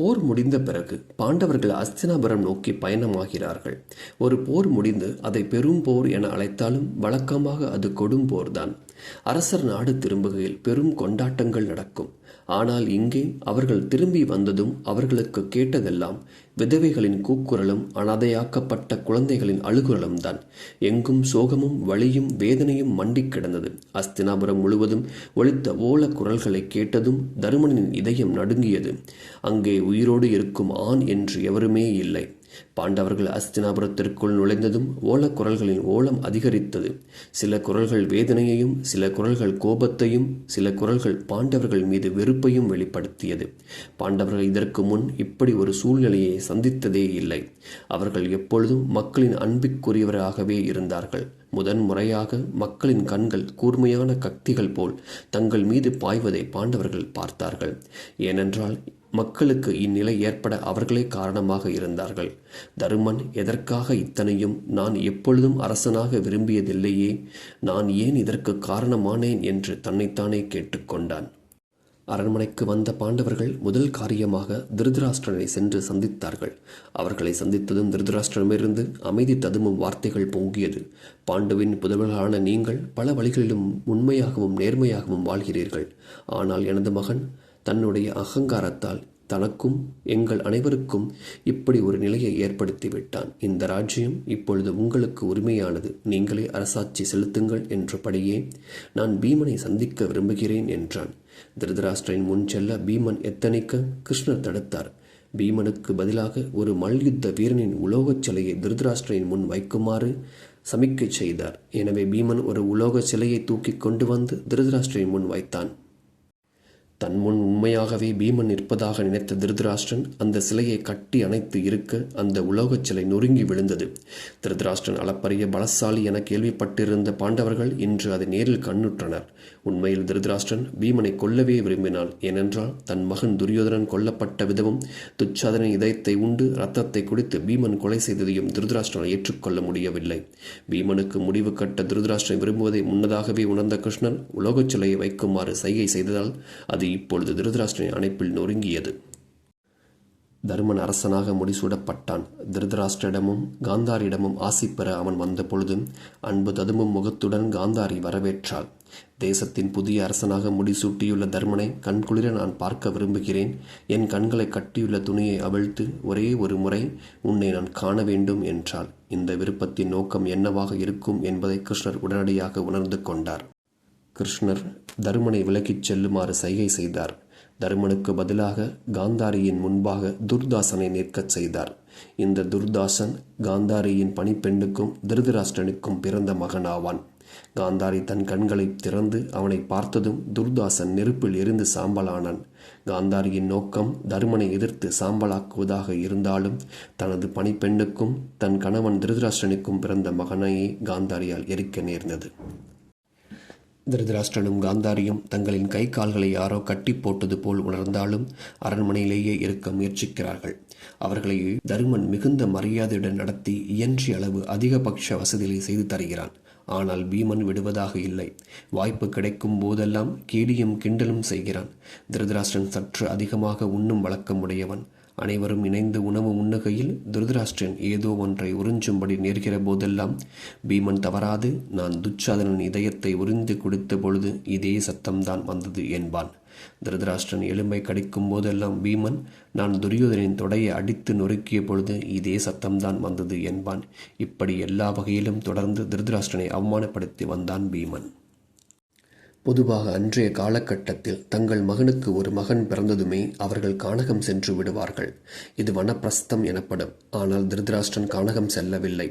போர் முடிந்த பிறகு பாண்டவர்கள் அஸ்தினாபுரம் நோக்கி பயணமாகிறார்கள். ஒரு போர் முடிந்து அதை பெரும் போர் என அழைத்தாலும் வழக்கமாக அது கொடும் போர்தான். அரசர் நாடு திரும்புகையில் பெரும் கொண்டாட்டங்கள் நடக்கும். ஆனால் இங்கே அவர்கள் திரும்பி வந்ததும் அவர்களுக்கு கேட்டதெல்லாம் விதவைகளின் கூக்குரலும் அனாதையாக்கப்பட்ட குழந்தைகளின் அழுகுரலும் தான். எங்கும் சோகமும் வலியும் வேதனையும் மண்டிக் கிடந்தது. அஸ்தினாபுரம் முழுவதும் ஒழித்த ஓல குரல்களை கேட்டதும் தருமனின் இதயம் நடுங்கியது. அங்கே உயிரோடு இருக்கும் ஆண் என்று எவருமே இல்லை. பாண்டவர்கள் அஸ்தினாபுரத்திற்குள் நுழைந்ததும் ஓலக்குரல்களின் ஓலம் அதிகரித்தது. சில குரல்கள் வேதனையையும் சில குரல்கள் கோபத்தையும் சில குரல்கள் பாண்டவர்கள் மீது வெறுப்பையும் வெளிப்படுத்தியது. பாண்டவர்கள் இதற்கு முன் இப்படி ஒரு சூழ்நிலையை சந்தித்ததே இல்லை. அவர்கள் எப்பொழுதும் மக்களின் அன்பிற்குரியவராகவே இருந்தார்கள். முதன் முறையாக மக்களின் கண்கள் கூர்மையான கத்திகள் போல் தங்கள் மீது பாய்வதை பாண்டவர்கள் பார்த்தார்கள். ஏனென்றால் மக்களுக்கு இந்நிலை ஏற்பட அவர்களே காரணமாக இருந்தார்கள். தருமன் எதற்காக இத்தனையும் நான் எப்பொழுதும் அரசனாக விரும்பியதில்லையே? நான் ஏன் இதற்கு காரணமானேன்? என்று தன்னைத்தானே கேட்டுக்கொண்டான். அரண்மனைக்கு வந்த பாண்டவர்கள் முதல் காரியமாக திருதராஷ்டிரனை சென்று சந்தித்தார்கள். அவர்களை சந்தித்ததும் திருதராஷ்டிரமிருந்து அமைதி ததுமும் வார்த்தைகள் பொங்கியது. பாண்டுவின் புதல்வர்களான நீங்கள் பல வழிகளிலும் உண்மையாகவும் நேர்மையாகவும் வாழ்கிறீர்கள். ஆனால் எனது மகன் தன்னுடைய அகங்காரத்தால் தனக்கும் எங்கள் அனைவருக்கும் இப்படி ஒரு நிலையை ஏற்படுத்தி விட்டான் இந்த ராஜ்யம் இப்பொழுது உங்களுக்கு உரிமையானது. நீங்களே அரசாட்சி செலுத்துங்கள் என்றபடியே நான் பீமனை சந்திக்க விரும்புகிறேன் என்றான். திருதராஷ்டிரன் முன் செல்ல பீமன் எத்தனைக்க கிருஷ்ணர் தடுத்தார். பீமனுக்கு பதிலாக ஒரு மல்யுத்த வீரனின் உலோகச் சிலையை திருதராஷ்டிரையின் முன் வைக்குமாறு சமிக்கை செய்தார். எனவே பீமன் ஒரு உலோக சிலையை தூக்கி கொண்டு வந்து திருதராஷ்டிரின் முன் வைத்தான். தன் முன் உண்மையாகவே பீமன் நிற்பதாக நினைத்த திருதராஷ்டிரன் அந்த சிலையை கட்டி அணைத்து இருக்க அந்த உலோகச் சிலை நொறுங்கி விழுந்தது. திருதராஷ்டிரன் அளப்பரிய பலசாலி என கேள்விப்பட்டிருந்த பாண்டவர்கள் இன்று அதை நேரில் கண்ணுற்றனர். உண்மையில் திருதராஷ்டிரன் பீமனை கொல்லவே விரும்பினான். ஏனென்றால் தன் மகன் துரியோதனன் கொல்லப்பட்ட விதமும் துச்சாதனின் இதயத்தை உண்டு ரத்தத்தை குடித்து பீமன் கொலை செய்ததையும் திருதராஷ்டிரனை ஏற்றுக்கொள்ள முடியவில்லை. பீமனுக்கு முடிவு கட்ட திருதராஷ்டிரன் விரும்புவதை முன்னதாகவே உணர்ந்த கிருஷ்ணன் உலோகச் சிலையை வைக்குமாறு சைகை செய்ததால் அது இப்பொழுது திருதராஷ்டிரனின் அணைப்பில் நொறுங்கியது. தருமன் அரசனாக முடிசூடப்பட்டான். திருதராஷ்டிரிடமும் காந்தாரியிடமும் ஆசி பெற அவன் வந்தபொழுது அன்பு ததும்பும் முகத்துடன் காந்தாரி வரவேற்றாள். தேசத்தின் புதிய அரசனாக முடிசூட்டியுள்ள தர்மனை கண்குளிர நான் பார்க்க விரும்புகிறேன். என் கண்களை கட்டியுள்ள துணியை அவிழ்த்து ஒரே ஒரு முறை உன்னை நான் காண வேண்டும் என்றாள். இந்த விருப்பத்தின் நோக்கம் என்னவாக இருக்கும் என்பதை கிருஷ்ணர் உடனடியாக உணர்ந்து கொண்டார். கிருஷ்ணர் தருமனை விலக்கிச் செல்லுமாறு சைகை செய்தார். தருமனுக்கு பதிலாக காந்தாரியின் முன்பாக துர்தாசனை நிற்கச் செய்தார். இந்த துர்தாசன் காந்தாரியின் பணிப்பெண்ணுக்கும் திருதராஷ்டிரனுக்கும் பிறந்த மகனாவான். காந்தாரி தன் கண்களை திறந்து அவனை பார்த்ததும் துர்தாசன் நெருப்பில் எரிந்து சாம்பலானான். காந்தாரியின் நோக்கம் தருமனை எதிர்த்து சாம்பலாக்குவதாக இருந்தாலும் தனது பணிப்பெண்ணுக்கும் தன் கணவன் திருதராஷ்டிரனுக்கும் பிறந்த மகனையே காந்தாரியால் எரிக்க நேர்ந்தது. திருதராஷ்டிரனும் காந்தாரியும் தங்களின் கை கால்களை யாரோ கட்டி போட்டது போல் உணர்ந்தாலும் அரண்மனையிலேயே இருக்க முயற்சிக்கிறார்கள். அவர்களை தருமன் மிகுந்த மரியாதையுடன் நடத்தி இயன்றிய அளவு அதிகபட்ச வசதிகளை செய்து தருகிறான். ஆனால் பீமன் விடுவதாக இல்லை. வாய்ப்பு கிடைக்கும் போதெல்லாம் கேலியும் கிண்டலும் செய்கிறான். திருதராஷ்டிரன் சற்று அதிகமாக உண்ணும் வழக்கமுடையவன். அனைவரும் இணைந்து உணவு உண்ணுகையில் துருதராஷ்டிரன் ஏதோ ஒன்றை உறிஞ்சும்படி நேர்கிற போதெல்லாம் பீமன் தவறாது நான் துச்சாதனன் இதயத்தை உறிந்து கொடுத்த பொழுது இதே சத்தம்தான் வந்தது என்பான். திருதராஷ்டிரன் எலும்பை கடிக்கும் போதெல்லாம் பீமன் நான் துரியோதனின் தொடையை அடித்து நொறுக்கிய பொழுது இதே சத்தம்தான் வந்தது என்பான். இப்படி எல்லா வகையிலும் தொடர்ந்து திருதராஷ்டிரனை அவமானப்படுத்தி வந்தான் பீமன். பொதுவாக அன்றைய காலகட்டத்தில் தங்கள் மகனுக்கு ஒரு மகன் பிறந்ததுமே அவர்கள் கானகம் சென்று விடுவார்கள். இது வனப்பிரஸ்தம் எனப்படும். ஆனால் திருதராஷ்டிரன் கானகம் செல்லவில்லை.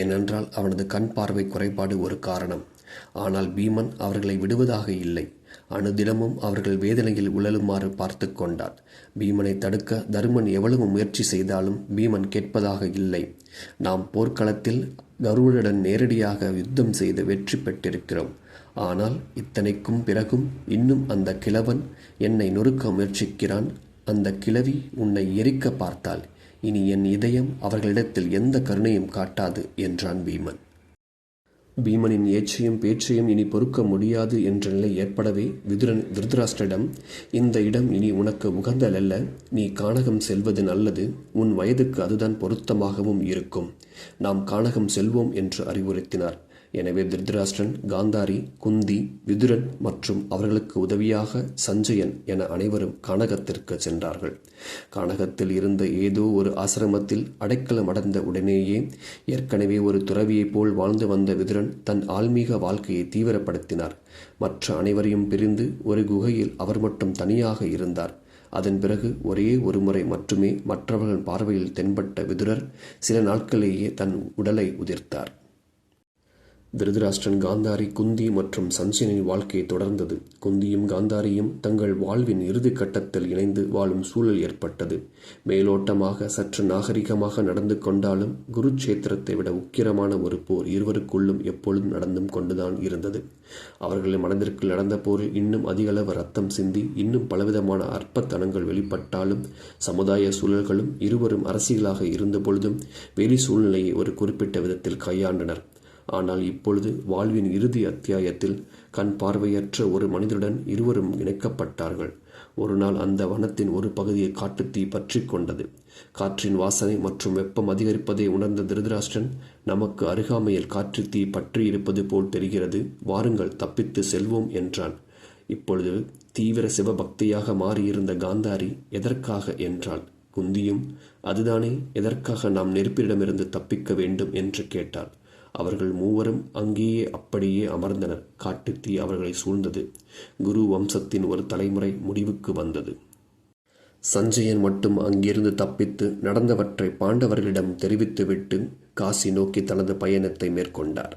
ஏனென்றால் அவனது கண் பார்வை குறைபாடு ஒரு காரணம். ஆனால் பீமன் அவர்களை விடுவதாக இல்லை. அனுதினமும் அவர்கள் வேதனையில் உழலுமாறு பார்த்து கொண்டார். பீமனை தடுக்க தருமன் எவ்வளவு முயற்சி செய்தாலும் பீமன் கேட்பதாக இல்லை. நாம் போர்க்களத்தில் கருவனுடன் நேரடியாக யுத்தம் செய்து வெற்றி பெற்றிருக்கிறோம். ஆனால் இத்தனைக்கும் பிறகும் இன்னும் அந்த கிழவன் என்னை நொறுக்க முயற்சிக்கிறான். அந்த கிழவி உன்னை எரிக்க பார்த்தால் இனி என் இதயம் அவர்களிடத்தில் எந்த கருணையும் காட்டாது என்றான் பீமன். பீமனின் ஏச்சையும் பேச்சையும் இனி பொறுக்க முடியாது என்ற நிலை ஏற்படவே விதுரன் விருதராஷ்டிரிடம் இந்த இடம் இனி உனக்கு உகந்ததல்ல. நீ கானகம் செல்வது நல்லது. உன் வயதுக்கு அதுதான் பொருத்தமாகவும் இருக்கும். நாம் கானகம் செல்வோம் என்று அறிவுறுத்தினார். எனவே திருதராஷ்டிரன் காந்தாரி குந்தி விதுரன் மற்றும் அவர்களுக்கு உதவியாக சஞ்சயன் என அனைவரும் கானகத்திற்கு சென்றார்கள். கானகத்தில் இருந்த ஏதோ ஒரு ஆசிரமத்தில் அடைக்கலம் அடைந்த உடனேயே ஏற்கனவே ஒரு துறவியைப் போல் வாழ்ந்து வந்த விதுரன் தன் ஆன்மீக வாழ்க்கையை தீவிரப்படுத்தினார். மற்ற அனைவரையும் பிரிந்து ஒரு குகையில் அவர் மட்டும் தனியாக இருந்தார். அதன் பிறகு ஒரே ஒரு முறை மட்டுமே மற்றவர்கள் பார்வையில் தென்பட்ட விதுரர் சில நாட்களேயே தன் உடலை உதிர்த்தார். திருதராஷ்டிரன் காந்தாரி குந்தி மற்றும் சஞ்சயனின் வாழ்க்கை தொடர்ந்தது. குந்தியும் காந்தாரியும் தங்கள் வாழ்வின் இறுதி கட்டத்தில் இணைந்து வாழும் சூழல் ஏற்பட்டது. மேலோட்டமாக சற்று நாகரிகமாக நடந்து கொண்டாலும் குருட்சேத்திரத்தை விட உக்கிரமான ஒரு போர் இருவருக்குள்ளும் எப்பொழுதும் நடந்தும் கொண்டுதான் இருந்தது. அவர்களின் மனதிற்குள் நடந்த போரில் இன்னும் அதிகளவு ரத்தம் சிந்தி இன்னும் பலவிதமான அற்பத்தனங்கள் வெளிப்பட்டாலும் சமுதாய சூழல்களும் இருவரும் அரசியலாக இருந்தபொழுதும் வெளி சூழ்நிலையை ஒரு குறிப்பிட்ட விதத்தில் கையாண்டனர். ஆனால் இப்பொழுது வாழ்வின் இறுதி அத்தியாயத்தில் கண் பார்வையற்ற ஒரு மனிதருடன் இருவரும் இணைக்கப்பட்டார்கள். ஒரு நாள் அந்த வனத்தின் ஒரு பகுதியை காட்டுத்தீ பற்றி கொண்டது. காற்றின் வாசனை மற்றும் வெப்பம் அதிகரிப்பதை உணர்ந்த திருதராஷ்டிரன் நமக்கு அருகாமையில் காற்று தீ பற்றி இருப்பது போல் தெரிகிறது. வாருங்கள் தப்பித்து செல்வோம் என்றான். இப்பொழுது தீவிர சிவபக்தியாக மாறியிருந்த காந்தாரி எதற்காக என்றாள். குந்தியும் அதுதானே எதற்காக நாம் நெருப்பிடமிருந்து தப்பிக்க வேண்டும் என்று கேட்டாள். அவர்கள் மூவரும் அங்கேயே அப்படியே அமர்ந்தனர். காட்டுத்தீ அவர்களை சூழ்ந்தது. குரு வம்சத்தின் ஒரு தலைமுறை முடிவுக்கு வந்தது. சஞ்சயன் மட்டும் அங்கிருந்து தப்பித்து நடந்தவற்றை பாண்டவர்களிடம் தெரிவித்துவிட்டு காசி நோக்கி தனது பயணத்தை மேற்கொண்டார்.